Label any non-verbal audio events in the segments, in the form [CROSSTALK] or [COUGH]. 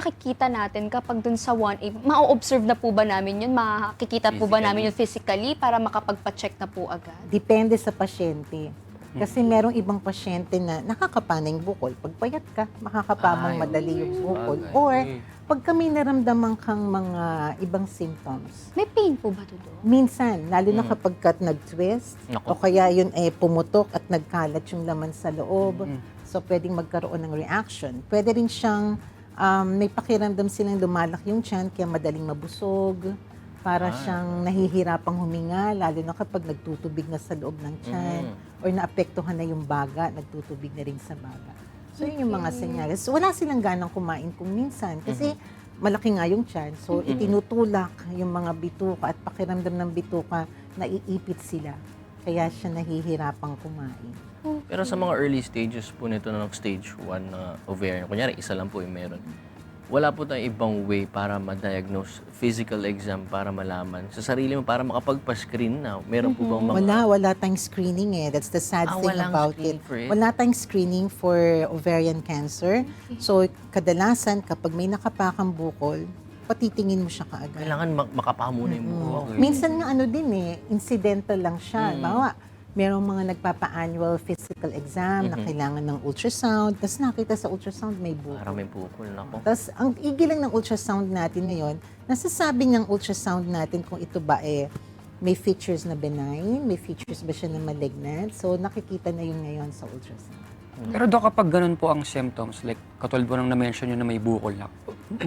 nakikita natin kapag dun sa 1A, ma-observe na po ba namin yun? Makikita po ba Physically. namin yun physically para makapagpa-check na po agad? Depende sa pasyente. Kasi merong ibang pasyente na nakakapana yung bukol. Pag payat ka, makakapamang Ay, madali yung bukol. bagay. Or pagka may naramdaman kang mga ibang symptoms, May pain po ba doon? minsan, lalo na Mm. kapag ka nag-twist, Nako. o kaya yun ay pumutok at nagkalat yung laman sa loob, Mm. so pwedeng magkaroon ng reaction. Pwede rin siyang, um, may pakiramdam silang lumalaki yung tiyan, kaya madaling mabusog, para Ah. siyang nahihirapang huminga, lalo na kapag nagtutubig na sa loob ng tiyan, Mm. or naapektuhan na yung baga, nagtutubig na rin sa baga. So, yun yung mga senyales. Wala silang ganang kumain kung minsan, kasi malaki nga yung tiyan. So, Mhm. itinutulak yung mga bituka at pakiramdam ng bituka, naiipit sila. Kaya siya nahihirapang kumain. Pero sa mga early stages po nito ng stage 1 na ovarian, kunyari isa lang po yung meron, wala po tayong ibang way para ma-diagnose physical exam para malaman sa sarili mo para makapagpa-screen na. Meron po bang mga... Wala, wala tayong screening eh. That's the sad Ah, thing walang about screening it. for it? Wala tayong screening for ovarian cancer. So, kadalasan, kapag may nakapakang bukol, patitingin mo siya kaagad. Kailangan mak- makapa muna yung buhok. eh. Minsan nga ano din eh, incidental lang siya. Mm. Bawa, merong mga nagpapa-annual physical exam na Mhm. kailangan ng ultrasound. Tapos nakita sa ultrasound may bukol. Para may bukol nako. Tapos ang igil lang ng ultrasound natin ngayon, nasasabi ng ultrasound natin kung ito ba eh may features na benign, may features ba siya na malignant. So nakikita na yun ngayon sa ultrasound. Pero Dok, kapag ganun po ang symptoms, like katulad po nang na-mention nyo na may bukol na,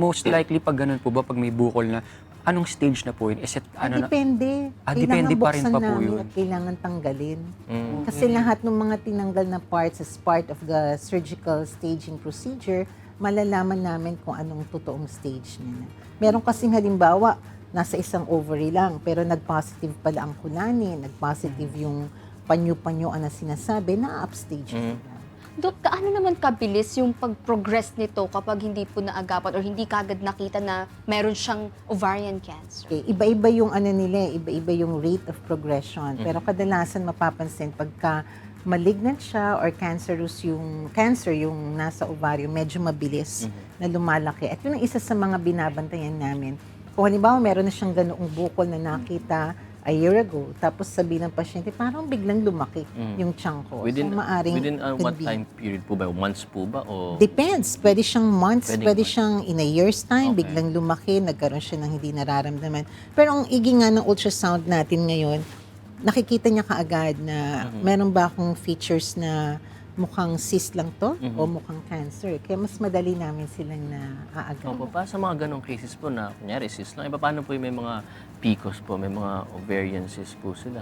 most likely pag ganun po ba, pag may bukol na, anong stage na po yun? Is it, Ah, ano na, depende. Ah, depende pa rin pa po namin yun. at kailangan tanggalin. Mm. Kasi lahat ng mga tinanggal na parts as part of the surgical staging procedure, malalaman namin kung anong totoong stage niya. Meron kasing halimbawa, nasa isang ovary lang, pero nag-positive pala ang kunani, nag-positive yung panyo-panyo na sinasabi, na upstage Mm. sila. Dok, kaano naman kabilis yung pag-progress nito kapag hindi po naagapan or hindi kagad nakita na meron siyang ovarian cancer? Okay, iba-iba yung ano nila, eh, iba-iba yung rate of progression. Pero Mhm. kadalasan mapapansin pagka malignant siya or cancerous yung cancer yung nasa ovarium, medyo mabilis Mhm. na lumalaki. At yun ang isa sa mga binabantayan namin. Kung halimbawa meron na siyang ganoong bukol na nakita a year ago, tapos sabi ng pasyente, parang biglang lumaki Mm. yung tiyan ko. Within, so, maaring within uh, could what be. time period po ba? Months po ba? O Depends. Pwede siyang months, Pwedeng pwede months. siyang in a year's time, Okay. biglang lumaki, nagkaroon siya ng hindi nararamdaman. Pero ang igi nga ng ultrasound natin ngayon, nakikita niya kaagad na Mhm. meron ba akong features na mukhang cyst lang to Mhm. o mukhang cancer. Kaya mas madali namin silang na aagad. Opo, pa sa mga ganong cases po na, kunyari, cyst lang, iba paano po yung may mga PCOS po, may mga ovarian cysts po sila?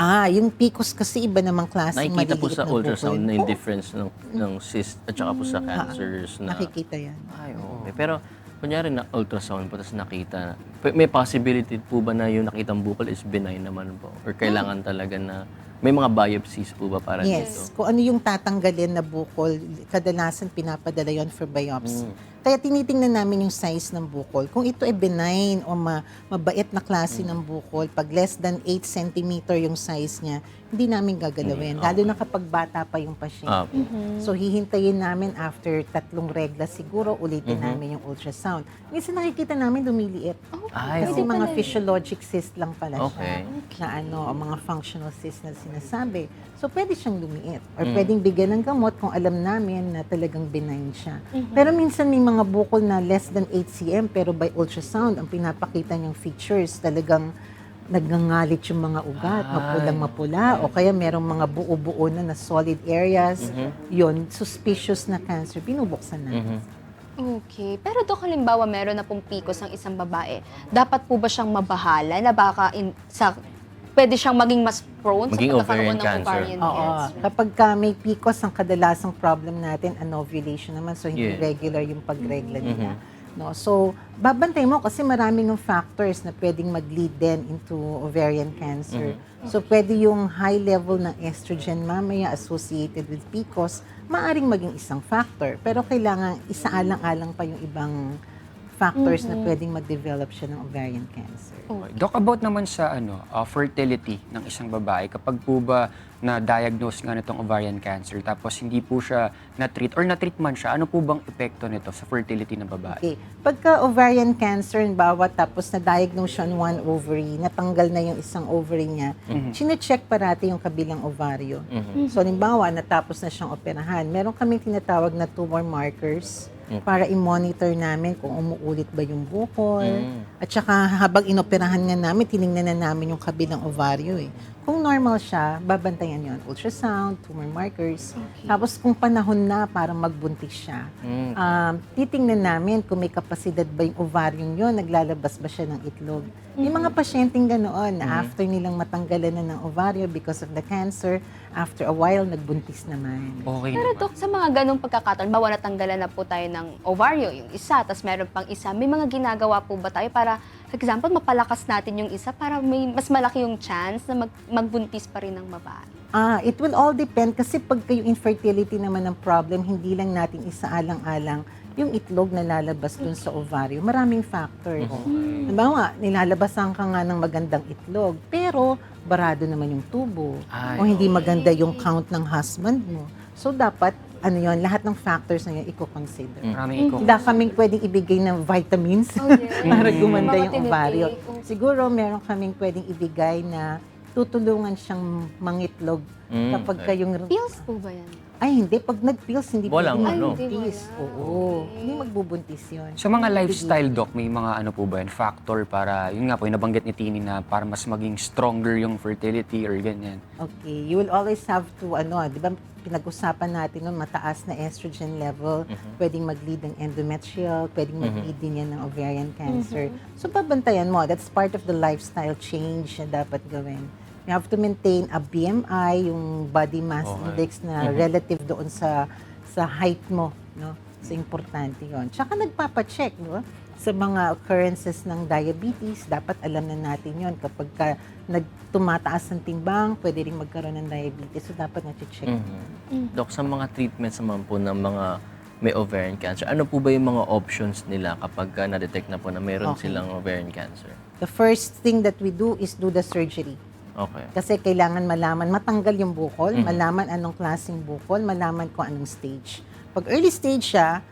Ah, yung PCOS kasi iba namang klase Nakikita po sa na ultrasound na yung difference ng, ng cyst at saka po sa cancers na... Nakikita yan. Ay, oo. Pero, kunyari na ultrasound po, tapos nakita, p- may possibility po ba na yung nakitang bukol is benign naman po? Or kailangan talaga na, may mga biopsies po ba para Yes. dito? Kung ano yung tatanggalin na bukol, kadalasan pinapadala yon for biopsy. Mm. Kaya tinitingnan namin yung size ng bukol. Kung ito ay benign o ma- mabait na klase Mm. ng bukol, pag less than 8 cm yung size niya, hindi namin gagalawin. Mm, Lalo okay. na kapag bata pa yung pasyente. Ah, So hihintayin namin after tatlong regla siguro, ulitin Mhm. namin yung ultrasound. Minsan nakikita namin lumiliit. Ay, Kasi oo. mga pala physiologic cyst lang pala Okay. siya. Na ano, o mga functional cyst na sinasabi. So pwede siyang lumiit. Or Mm. pwedeng bigyan ng gamot kung alam namin na talagang benign siya. Pero minsan may mga bukol na less than 8 cm pero by ultrasound, ang pinapakita niyang features talagang nagngangalit yung mga ugat, Ay. mapulang mapula, o kaya merong mga buo-buo na na solid areas. Mhm. Yon suspicious na cancer, binubuksan natin. Mhm. Okay. Pero Dok, halimbawa meron na pong PCOS ang isang babae. Dapat po ba siyang mabahala na baka in, sa, pwede siyang maging mas prone Maging sa pagkakaroon ovarian ng cancer. ovarian Oo. cancer? Kapag ka may PCOS, ang kadalasang problem natin, anovulation naman. So, hindi Yeah. regular yung pagregla nila. Mhm. No? So, babantay mo kasi maraming ng factors na pwedeng mag-lead din into ovarian cancer. So, pwede yung high level ng estrogen mamaya associated with PCOS, maaring maging isang factor. Pero kailangan isaalang-alang pa yung ibang factors na pwedeng mag-develop siya ng ovarian cancer. Doc, about naman sa ano, uh, fertility ng isang babae, kapag po ba na-diagnose nga nitong ovarian cancer tapos hindi po siya na-treat or na-treat man siya, ano po bang epekto nito sa fertility ng babae? Okay. Pagka ovarian cancer, bawa tapos na-diagnose siya on one ovary, natanggal na yung isang ovary niya, chine-check parati yung kabilang ovaryo. Mhm. So, halimbawa, natapos na siyang operahan. Meron kaming tinatawag na tumor markers para i-monitor namin kung umuulit ba yung bukol. Mm. At saka habang inoperahan nga namin, tiningnan na namin yung kabilang ovaryo eh. Kung normal siya, babantayan yon ultrasound, tumor markers. Tapos kung panahon na para magbuntis siya, Mm. um, titingnan namin kung may kapasidad ba yung ovarium yun, naglalabas ba siya ng itlog. Yung mga pasyenteng ganoon, na after nilang matanggalan na ng ovaryo because of the cancer, after a while, nagbuntis naman. Okay Pero naman. Dok, sa mga ganong pagkakataon, bawa natanggalan na po tayo ng ovaryo, yung isa, tapos meron pang isa, may mga ginagawa po ba tayo para, for example, mapalakas natin yung isa para may mas malaki yung chance na mag, magbuntis pa rin ng babae? Ah, it will all depend kasi pag yung infertility naman ng problem, hindi lang natin isaalang-alang yung itlog na lalabas dun sa ovaryo. Maraming factors. Halimbawa, nilalabasan ka nga ng magandang itlog, pero barado naman yung tubo. Ay, o hindi maganda yung count ng husband mo. So, dapat, ano yon lahat ng factors na yun, i-consider. Maraming iko. Hindi kaming pwedeng ibigay ng vitamins Oh, yes. [LAUGHS] para gumanda Mga yung ovaryo. tinitake, oh. Siguro meron kaming pwedeng ibigay na tutulungan siyang mangitlog Mm, kapag okay. ka yung... Pills po ba yan? Ay, hindi. Pag nag-pills, hindi Walang pwedeng ano. magbuntis. Oo. wala. Hindi magbubuntis yun. Sa mga lifestyle doc, may mga ano po ba yan, factor para, yun nga po, yung nabanggit ni Tini na para mas maging stronger yung fertility or ganyan. Okay. You will always have to, ano, di ba, pinag-usapan natin nun, mataas na estrogen level, pwedeng mag-lead ng endometrial, pwedeng mag-lead din yan ng ovarian cancer. So, babantayan mo. That's part of the lifestyle change na dapat gawin. You have to maintain a BMI, yung body mass Okay. index na relative doon sa sa height mo, no? So, importante yon. Tsaka nagpapacheck, ba? Sa mga occurrences ng diabetes, dapat alam na natin yon Kapag ka nagtumataas ang timbang, pwede rin magkaroon ng diabetes. So, dapat na-check. Mhm. Dok, sa mga treatments naman po ng mga may ovarian cancer, ano po ba yung mga options nila kapag ka na-detect na po na meron Okay. silang ovarian cancer? The first thing that we do is do the surgery. Okay. Kasi kailangan malaman, matanggal yung bukol, malaman anong klaseng bukol, malaman kung anong stage. Pag early stage siya,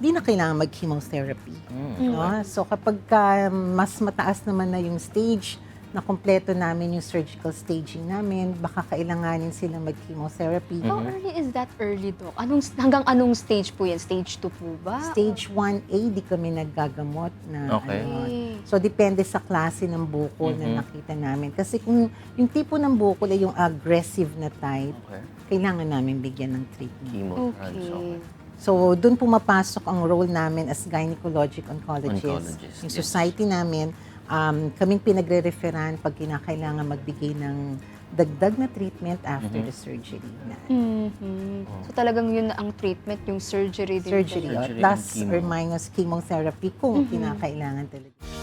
di na kailangan mag-chemotherapy. Mm. No? So kapag ka mas mataas naman na yung stage, na kompleto namin yung surgical staging namin, baka kailanganin sila mag-chemotherapy. How early is that early, Dok? Anong, hanggang anong stage po yan? Stage 2 po ba? Stage 1A, di kami naggagamot na Okay. ano. So, depende sa klase ng bukol na nakita namin. Kasi kung yung tipo ng bukol ay yung aggressive na type, Okay. kailangan namin bigyan ng treatment. Chemo. Okay. Okay. So, doon pumapasok ang role namin as gynecologic oncologist. Oncologist, Yung yes. society namin, um, kaming pinagre-referan pag kinakailangan magbigay ng dagdag na treatment after the surgery. Na. Mhm. So talagang yun na ang treatment, yung surgery din. Surgery, oh, Surgery plus or minus chemotherapy kung kinakailangan talaga.